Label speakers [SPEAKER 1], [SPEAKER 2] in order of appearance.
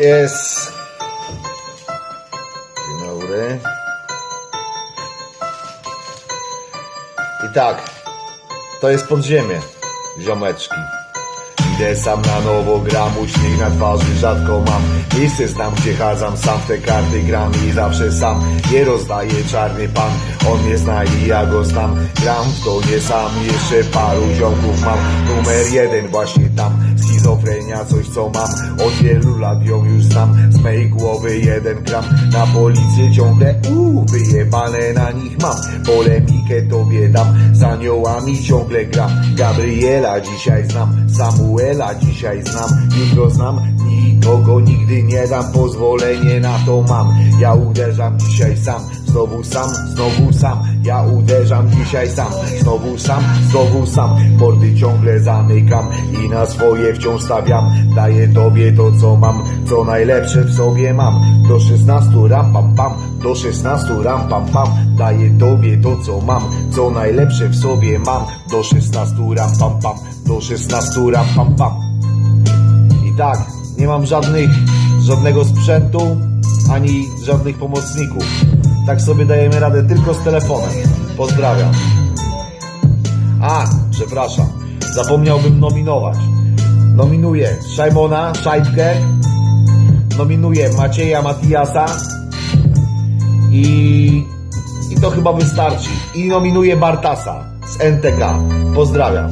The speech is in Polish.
[SPEAKER 1] Jest. Dzień dobry. I tak, to jest podziemie, ziomeczki. Idę sam na nowo, gram uśmiech na twarzy rzadko mam Miejsce znam, gdzie chadzam sam te karty gram i zawsze sam Je rozdaje czarny pan, on mnie zna i ja go znam Gram w to nie sam, jeszcze paru ziomków mam Numer jeden właśnie tam, coś co mam. Od wielu lat ją już znam, z mej głowy jeden gram. Na policję ciągle, uuu, wyjebane na nich mam. Polemikę tobie dam, z aniołami ciągle gram. Gabriela dzisiaj znam, Samuela dzisiaj znam. Jutro znam, nikogo nigdy nie dam. Pozwolenie na to mam, ja uderzam dzisiaj sam Znowu sam, znowu sam, ja uderzam dzisiaj sam Znowu sam, znowu sam, mordy ciągle zamykam I na swoje wciąż stawiam, daję tobie to co mam Co najlepsze w sobie mam, do 16 ram pam pam. Do 16 ram pam pam, daję tobie to co mam Co najlepsze w sobie mam, do 16 ram pam pam. Do 16 ram pam pam. I tak, nie mam żadnych, żadnego sprzętu, ani żadnych pomocników. Tak sobie dajemy radę tylko z telefonem. Pozdrawiam. A, przepraszam, zapomniałbym nominować. Nominuję Szajmona, Szajbkę, nominuję Macieja Matiasa i, i to chyba wystarczy. I nominuję Bartasa z NTK. Pozdrawiam.